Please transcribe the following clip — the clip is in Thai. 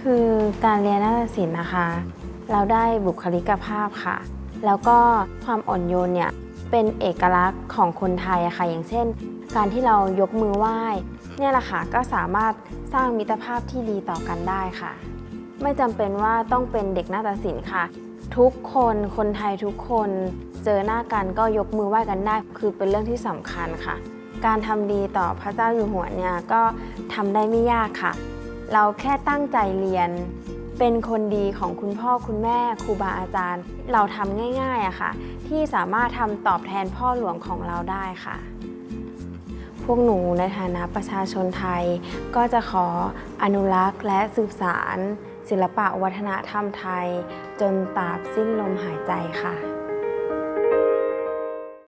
คือการเรียนนาฏศิลป์นะคะ เราได้บุคลิกภาพค่ะ แล้วก็ความอ่อนโยนเนี่ยเป็นเอกลักษณ์ของคนไทยอะค่ะ อย่างเช่น การที่เรายกมือไหว้ เนี่ยแหละค่ะก็สามารถสร้างมิตรภาพที่ดีต่อกันได้ค่ะ ไม่จำเป็นว่าต้องเป็นเด็กนาฏศิลป์ค่ะ ทุกคนคนไทยทุกคนเจอหน้ากันก็ยกมือไหว้กันได้ คือเป็นเรื่องที่สำคัญค่ะ การทำดีต่อพระเจ้าอยู่หัวเนี่ยก็ทำได้ไม่ยากค่ะ เราแค่ตั้งใจเรียน เป็นคนดีของคุณพ่อคุณแม่ครูบาอาจารย์ เราทำง่ายๆอะค่ะ ที่สามารถทำตอบแทนพ่อหลวงของเราได้ค่ะพวกหนูในฐานะประชาชนไทย ก็จะขออนุรักษ์และสืบสาร ศิลปะวัฒนธรรมไทย จนตราบสิ้นลมหายใจค่ะ